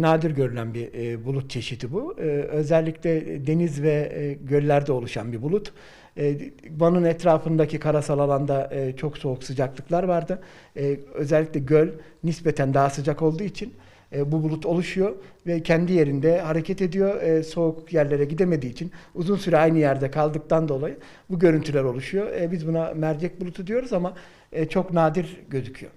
Nadir görülen bir e, bulut çeşidi bu. E, özellikle deniz ve e, göllerde oluşan bir bulut. E, Van'ın etrafındaki karasal alanda e, çok soğuk sıcaklıklar vardı. E, özellikle göl nispeten daha sıcak olduğu için e, bu bulut oluşuyor ve kendi yerinde hareket ediyor. E, soğuk yerlere gidemediği için uzun süre aynı yerde kaldıktan dolayı bu görüntüler oluşuyor. E, biz buna mercek bulutu diyoruz ama e, çok nadir gözüküyor.